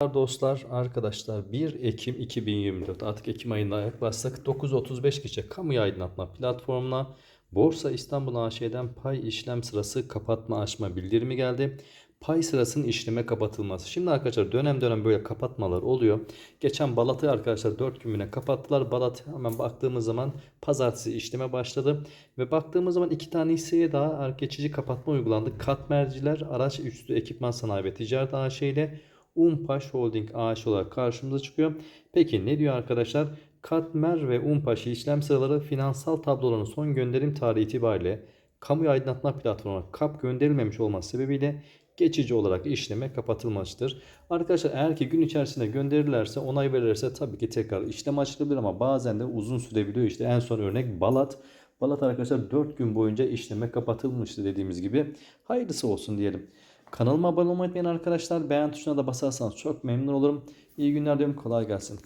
Dostlar, arkadaşlar 1 Ekim 2024 artık Ekim ayına yaklaşsak 9.35 geçe kamu aydınlatma platformuna Borsa İstanbul AŞ'den pay işlem sırası kapatma açma bildirimi geldi. Pay sırasının işleme kapatılması. Şimdi arkadaşlar dönem dönem böyle kapatmalar oluyor. Geçen Balat'ı arkadaşlar 4 gününe kapattılar. Balat hemen baktığımız zaman pazartesi işleme başladı. Ve baktığımız zaman iki tane hisseye daha geçici kapatma uygulandı. Katmerciler Araç Üstü Ekipman Sanayi ve Ticaret AŞ ile Umpaş Holding AŞ olarak karşımıza çıkıyor. Peki ne diyor arkadaşlar? Katmer ve Umpaş işlem sıraları finansal tabloların son gönderim tarihi itibariyle kamu aydınlatma platformuna kap gönderilmemiş olması sebebiyle geçici olarak işleme kapatılmıştır. Arkadaşlar eğer ki gün içerisinde gönderirlerse onay verirse tabii ki tekrar işlem açılabilir ama bazen de uzun sürebiliyor. İşte en son örnek Balat. Balat arkadaşlar 4 gün boyunca işleme kapatılmıştı dediğimiz gibi. Hayırlısı olsun diyelim. Kanalıma abone olmayı arkadaşlar. Beğen tuşuna da basarsanız çok memnun olurum. İyi günler diyorum. Kolay gelsin.